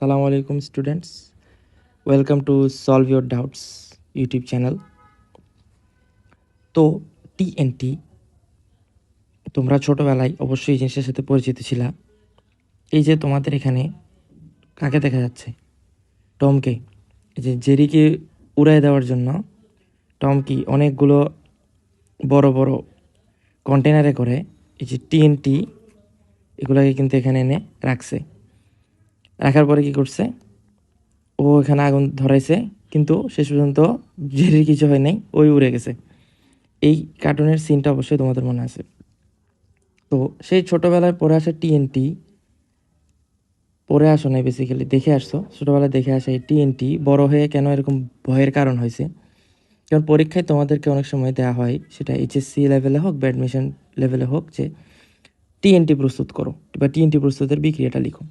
সালাম আলাইকুম students welcome to solve your doubts YouTube channel তো টিএনটি তোমরা ছোটোবেলায় অবশ্যই এই জিনিসের সাথে পরিচিত ছিলা। এই যে তোমাদের এখানে কাকে দেখা যাচ্ছে? টমকে। এই যে জেরিকে উড়াই দেওয়ার জন্য টমকি অনেকগুলো বড় বড় কন্টেনারে করে এই যে টিএনটি এগুলোকে কিন্তু এখানে এনে রাখছে। রাখার পরে কি করছে? ও এখানে আগুন ধরাইছে, কিন্তু শেষ পর্যন্ত জেরির কিছু হয় নাই, ওই উড়ে গেছে। এই কার্টুনের সিনটা অবশ্যই তোমাদের মনে আছে। তো সেই ছোটোবেলায় পড়ে আসা টিএনটি পড়ে আসো নাই বেসিক্যালি দেখে আসছো। ছোটোবেলায় দেখে আসা এই টিএনটি বড় হয়ে কেন এরকম ভয়ের কারণ হয়েছে? কারণ পরীক্ষায় তোমাদেরকে অনেক সময় দেওয়া হয়, সেটা এইচএসসি লেভেলে হোক বা অ্যাডমিশন লেভেলে হোক, যে টিএনটি প্রস্তুত করো, বা টিএনটি প্রস্তুতের বিক্রিয়াটা লিখো।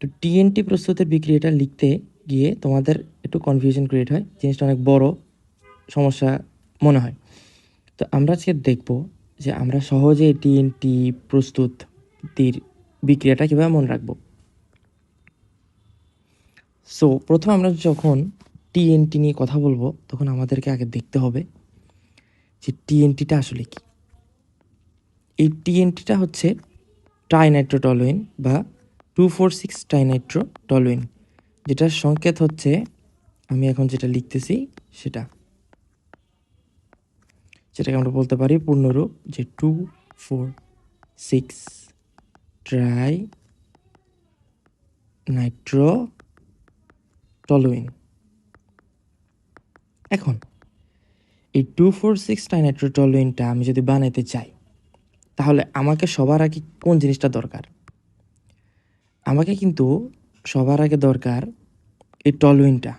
তো টিএনটি প্রস্তুতের বিক্রিয়াটা লিখতে গিয়ে তোমাদের একটু কনফিউশন ক্রিয়েট হয়, জিনিসটা অনেক বড় সমস্যা মনে হয়। তো আমরা আজকে দেখব যে আমরা সহজে টিএনটি প্রস্তুতির বিক্রিয়াটা কীভাবে মনে রাখব। সো প্রথম আমরা যখন টিএনটি নিয়ে কথা বলব, তখন আমাদেরকে আগে দেখতে হবে যে টিএনটিটা আসলে কি। এই টিএনটিটা হচ্ছে ট্রাইনাইট্রোটলুইন বা টু ফোর সিক্স ট্রাইনাইট্রোটলুইন যেটার সংকেত হচ্ছে, আমি এখন যেটা লিখতেছি, সেটা। সেটাকে আমরা বলতে পারি পূর্ণরূপ, যে two four six trinitrotoluene এখন, এই টু ফোর সিক্স টাইনাইট্রো টলুইনটা আমি যদি বানাইতে চাই, তাহলে আমাকে সবার আগে কোন জিনিসটা দরকার? আমাকে কিন্তু সবার আগে দরকার এই টলুইনটা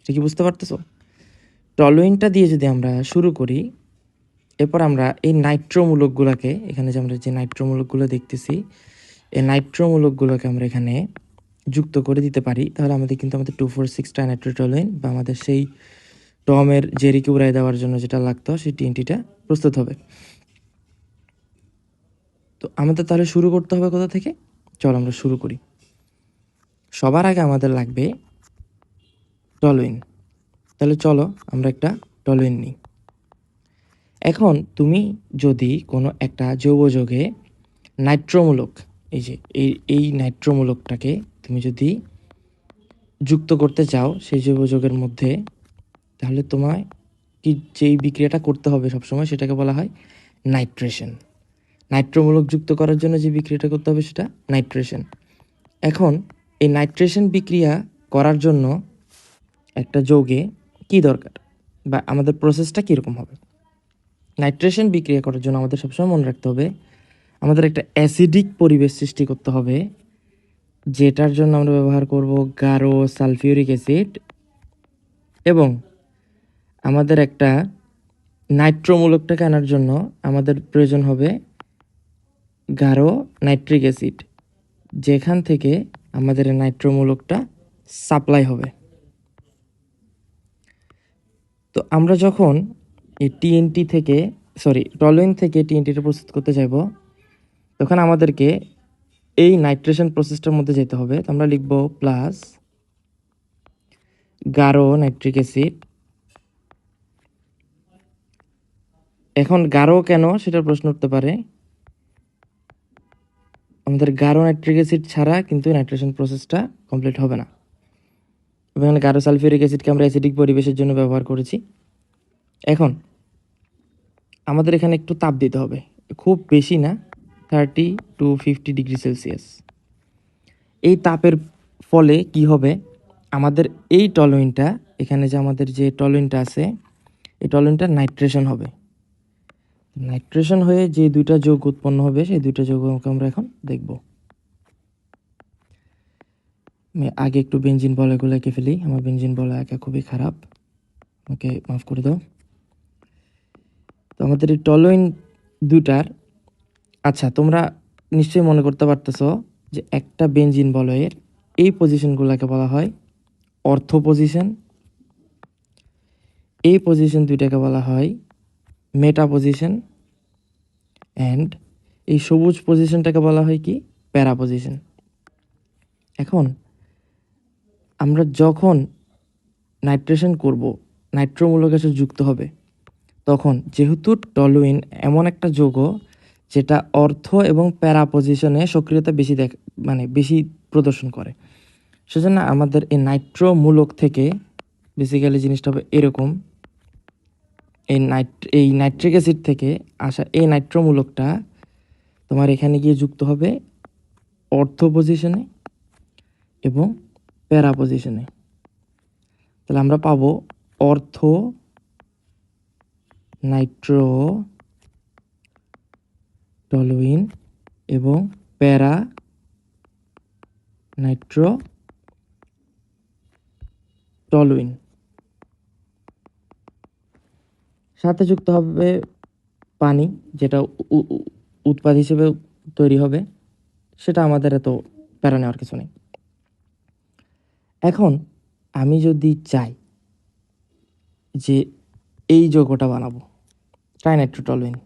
এটা কি বুঝতে পারতেছো? টলুইনটা দিয়ে যদি আমরা শুরু করি, এরপর আমরা এই নাইট্রোমূলকগুলোকে, এখানে যে আমরা যে নাইট্রোমূলকগুলো দেখতেছি, এই নাইট্রোমূলকগুলোকে আমরা এখানে যুক্ত করে দিতে পারি। তাহলে আমাদের কিন্তু আমাদের টু ফোর সিক্স নাইট্রোটলুইন বা আমাদের সেই টমের জেরিকে উড়াই দেওয়ার জন্য যেটা লাগতো, সেই টিনটিটা প্রস্তুত হবে। তো আমাদের তাহলে শুরু করতে হবে কোথা থেকে? চল আমরা শুরু করি। সবার আগে আমাদের লাগবে টলুইন তাহলে চলো আমরা একটা টলুইন নিই। এখন তুমি যদি কোনো একটা যৌবযোগে নাইট্রোমূলক, এই যে, এই এই নাইট্রোমূলকটাকে তুমি যদি যুক্ত করতে চাও সেই যৌবযোগের মধ্যে, তাহলে তোমায় কি যেই বিক্রিয়াটা করতে হবে সবসময় সেটাকে বলা হয় নাইট্রেশন। নাইট্রোমূলক যুক্ত করার জন্য যে বিক্রিয়াটা করতে হবে সেটা নাইট্রেশন। এখন এই নাইট্রেশন বিক্রিয়া করার জন্য একটা যৌগে কি দরকার বা আমাদের প্রসেসটা কীরকম হবে? নাইট্রেশন বিক্রিয়া করার জন্য আমাদের সবসময় মনে রাখতে হবে, আমাদের একটা অ্যাসিডিক পরিবেশ সৃষ্টি করতে হবে, যেটার জন্য আমরা ব্যবহার করব গাঢ় সালফিউরিক অ্যাসিড এবং আমাদের একটা নাইট্রোমূলকটাকে আনার জন্য আমাদের প্রয়োজন হবে গাঢ় নাইট্রিক অ্যাসিড, যেখান থেকে আমাদের নাইট্রোমূলকটা সাপ্লাই হবে। তো আমরা যখন এই টিএনটি থেকে সরি টলুইন থেকে টিএনটিটা প্রস্তুত করতে চাইব তখন আমাদেরকে এই নাইট্রেশন প্রসেসটার মধ্যে যেতে হবে। তো আমরা লিখব প্লাস গাঢ় নাইট্রিক অ্যাসিড। এখন গাঢ় কেন? সেটার প্রশ্ন উঠতে পারে। আমাদের গাঢ় নাইট্রিক অ্যাসিড ছাড়া কিন্তু নাইট্রেশন প্রসেসটা কমপ্লিট হবে না। এখানে গাঢ় সালফিউরিক অ্যাসিডকে আমরা অ্যাসিডিক পরিবেশের জন্য ব্যবহার করেছি। এখন, আমাদের এখানে একটু তাপ দিতে হবে। খুব বেশি না thirty to fifty degree Celsius এই তাপের ফলে কি হবে? আমাদের এই টলুইনটা এখানে যে আমাদের যে টলুইনটা আছে, এই টলুইনটা নাইট্রেশন হবে। নাইট্রেশন হয়ে যে দুইটা যোগ উৎপন্ন হবে, সেই দুইটা যোগকে আমরা এখন দেখব। আমি আগে একটু বেঞ্জিন বলাগুলো এঁকে ফেলি। আমার বেঞ্জিন বলা একা খুবই খারাপ। ওকে মাফ করে দাও। তো আমাদের এই টলুইন দুটার আচ্ছা তোমরা নিশ্চয়ই মনে করতে পারতেছ যে একটা বেঞ্জিন বলয়ের এই পজিশনগুলোকে বলা হয় অর্থ পজিশন এই পজিশন দুইটাকে বলা হয় মেটা পজিশন অ্যান্ড এই সবুজ পজিশনটাকে বলা হয় কি? প্যারা পজিশন এখন আমরা যখন নাইট্রেশন করব নাইট্রোমূলক গ্যাসে যুক্ত হবে, তখন যেহেতু টলুইন এমন একটা যৌগ যেটা অর্থ এবং প্যারা পজিশনে সক্রিয়তা বেশি দেখ মানে বেশি প্রদর্শন করে। সেজন্য আমাদের এই নাইট্রোমূলক থেকে বেসিক্যালি জিনিসটা হবে এরকম। এই নাইট এই নাইট্রিক অ্যাসিড থেকে আসা এই নাইট্রোমূলকটা তোমার এখানে গিয়ে যুক্ত হবে অর্থ পজিশনে এবং প্যারা পজিশনে তাহলে আমরা পাবো অর্থ নাইট্রো টলুইন এবং প্যারা নাইট্রো টলুইন সাথে যুক্ত হবে পানি, যেটা উৎপাদ হিসেবে তৈরি হবে। সেটা আমাদের এত প্যারা নেওয়ার কিছু নেই। এখন আমি যদি চাই যে এই যৌগটা বানাবো ট্রাইনাইট্রোটলুইন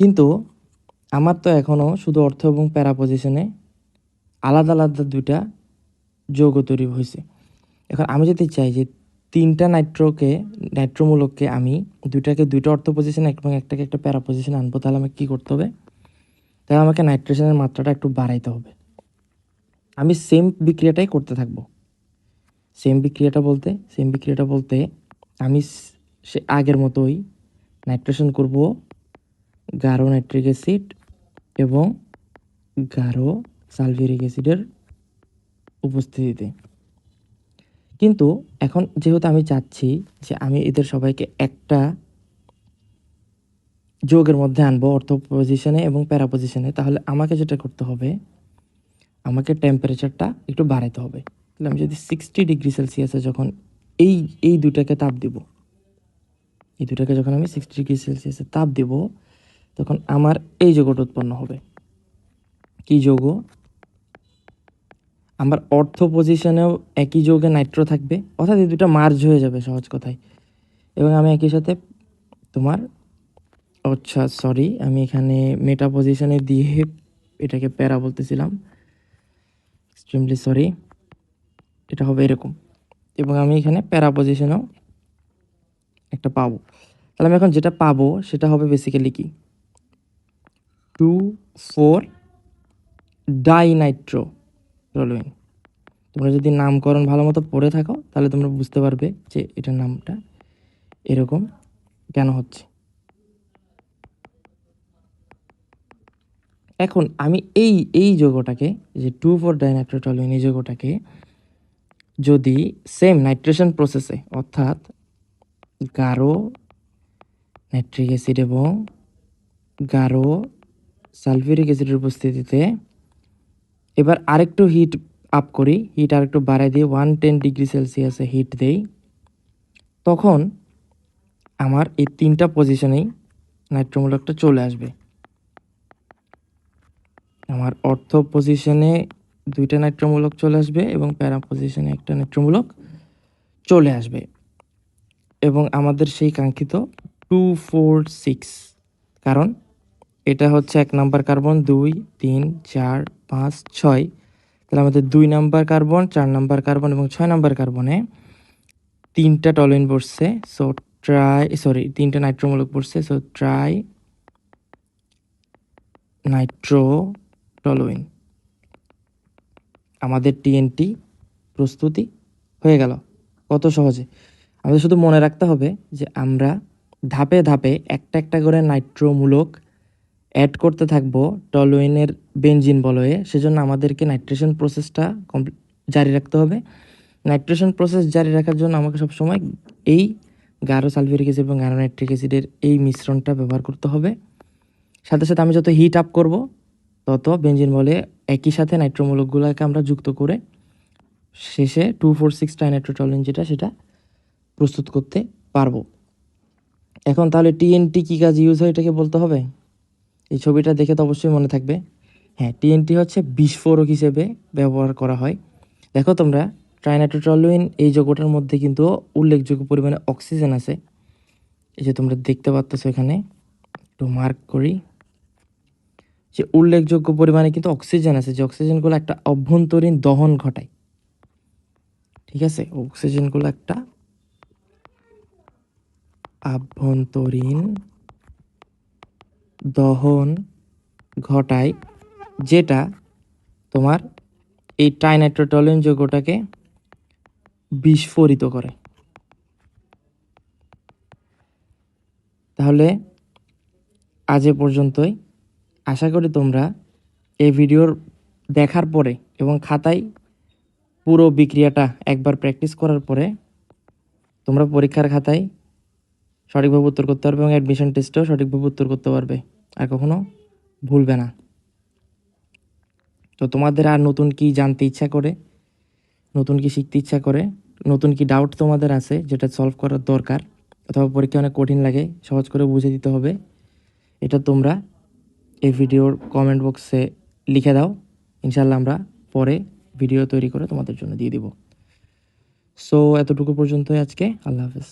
কিন্তু আমার তো এখনও শুধু অর্থ এবং প্যারা পজিশনে আলাদা আলাদা দুইটা যৌগ তৈরি হয়েছে। এখন আমি যদি চাই যে তিনটা নাইট্রোকে, নাইট্রোমূলককে আমি দুইটাকে দুইটা অর্থ পজিশনে এবং একটাকে একটা প্যারা পজিশনে আনব, তাহলে আমাকে কী করতে হবে? তাহলে আমাকে নাইট্রেশনের মাত্রাটা একটু বাড়াইতে হবে। আমি সেম বিক্রিয়াটাই করতে থাকব। সেম বিক্রিয়াটা বলতে সেম বিক্রিয়াটা বলতে আমি সে আগের মতোই নাইট্রেশন করব গাঢ় নাইট্রিক অ্যাসিড এবং গাঢ় সালফিউরিক অ্যাসিডের উপস্থিতিতে। কিন্তু এখন যেহেতু আমি চাচ্ছি যে আমি এদের সবাইকে একটা যোগের মধ্যে আনব অর্থ পজিশনে এবং প্যারা পজিশনে তাহলে আমাকে যেটা করতে হবে, আমাকে টেম্পারেচারটা একটু বাড়াইতে হবে। তাহলে আমি যদি সিক্সটি ডিগ্রি সেলসিয়াসে যখন এই এই দুটাকে তাপ দিব, এই দুটাকে যখন আমি সিক্সটি ডিগ্রি সেলসিয়াসে তাপ দিব, তখন আমার এই যোগটা উৎপন্ন হবে। কি যৌগ আমার অর্থ পজিশনেও একই যৌগে নাইট্রো থাকবে। অর্থাৎ এই দুটো মার্জ হয়ে যাবে সহজ কথায়। এবং আমি একই সাথে তোমার আচ্ছা সরি আমি এখানে মেটা পজিশনে দিয়ে এটাকে প্যারা বলতেছিলাম। এক্সট্রিমলি সরি এটা হবে এরকম। এবং আমি এখানে প্যারা পজিশনেও একটা পাবো। তাহলে আমি এখন যেটা পাবো, সেটা হবে বেসিক্যালি কি? টু ফোর ডাইনাইট্রো টলুইন তোমরা যদি নামকরণ ভালো মতো পড়ে থাকো, তাহলে তোমরা বুঝতে পারবে যে এটার নামটা এরকম কেন হচ্ছে। এখন আমি এই এই যৌগটাকে, যে টু ফোর ডাইনাইট্রোটলুইন এই যৌগটাকে যদি সেম নাইট্রেশন প্রসেসে অর্থাৎ গাঢ় নাইট্রিক অ্যাসিড এবং গাঢ় সালফিউরিক অ্যাসিডের উপস্থিতিতে এবার আরেকটু হিট আপ করি। হিট আরেকটু বাড়াই দিয়ে ওয়ান টেন ডিগ্রি সেলসিয়াসে হিট দেই। তখন আমার এই তিনটা পজিশনেই নাইট্রোমূলকটা চলে আসবে। আমার অর্থ পজিশনে দুইটা নাইট্রোমূলক চলে আসবে এবং প্যারা পজিশনে একটা নাইট্রোমূলক চলে আসবে। এবং আমাদের সেই কাঙ্ক্ষিত টু ফোর সিক্স কারণ এটা হচ্ছে এক নাম্বার কার্বন, দুই, তিন, চার, পাঁচ, ছয়। তাহলে আমাদের দুই নাম্বার কার্বন, চার নাম্বার কার্বন এবং ছয় নাম্বার কার্বনে তিনটা টলিন পড়ছে। সো ট্রাই সরি তিনটা নাইট্রোমূলক পড়ছে। সো ট্রাই নাইট্রো টলোইন আমাদের টিএনটি প্রস্তুতি হয়ে গেল। কত সহজে? আমাদের শুধু মনে রাখতে হবে যে আমরা ধাপে ধাপে একটা একটা করে নাইট্রোমূলক অ্যাড করতে থাকব টলুইনের বেঞ্জিন বলয়ে। সেজন্য আমাদেরকে নাইট্রেশন প্রসেসটা কমপ্লি- জারি রাখতে হবে। নাইট্রেশন প্রসেস জারি রাখার জন্য আমাকে সবসময় এই গাঢ় সালফিউরিক অ্যাসিড এবং গাঢ় নাইট্রিক অ্যাসিডের এই মিশ্রণটা ব্যবহার করতে হবে। সাথে সাথে আমি যত হিট আপ করব, তত বেঞ্জিন বলে একই সাথে নাইট্রোমূলকগুলোকে আমরা যুক্ত করে শেষে টু ফোর সিক্স টাইনাইট্রোটলিন যেটা, সেটা প্রস্তুত করতে পারব। এখন তাহলে টিএনটি কী কাজ ইউজ হয়, এটাকে বলতে হবে? এই ছবিটা দেখে তো অবশ্যই মনে থাকবে। হ্যাঁ টিএনটি হচ্ছে বিস্ফোরক হিসেবে ব্যবহার করা হয়। দেখো তোমরা ট্রাইনাইট্রোটলুইন এই যৌগটার মধ্যে কিন্তু উল্লেখযোগ্য পরিমাণে অক্সিজেন আছে। এই যে তোমরা দেখতে পাচ্ছ এখানে, একটু মার্ক করি। যে উল্লেখযোগ্য পরিমাণে কিন্তু অক্সিজেন আছে, যে অক্সিজেনগুলো একটা অভ্যন্তরীণ দহন ঘটায়। ঠিক আছে? অক্সিজেনগুলো একটা আভ্যন্তরীণ দহন ঘটায়, যেটা তোমার এই টাইনাইট্রোটলিন যৌগটাকে বিস্ফোরিত করে। তাহলে আজ এ পর্যন্তই। আশা করি তোমরা এই ভিডিওর দেখার পরে এবং খাতায় পুরো বিক্রিয়াটা একবার প্র্যাকটিস করার পরে তোমরা পরীক্ষার খাতায় সঠিকভাবে উত্তর করতে পারবে এবং অ্যাডমিশন টেস্টেও সঠিকভাবে উত্তর করতে পারবে। আর কখনো ভুলবে না। তো তোমাদের আর নতুন কি জানতে ইচ্ছা করে, নতুন কি শিখতে ইচ্ছা করে, নতুন কি ডাউট তোমাদের আছে যেটা সলভ করার দরকার, অথবা পরীক্ষা অনেক কঠিন লাগে, সহজ করে বুঝে দিতে হবে, এটা তোমরা এই ভিডিওর কমেন্ট বক্সে লিখে দাও। ইনশাল্লাহ আমরা পরে ভিডিও তৈরি করে তোমাদের জন্য দিয়ে দিব। সো এতটুকু পর্যন্তই আজকে, আল্লাহ হাফেজ।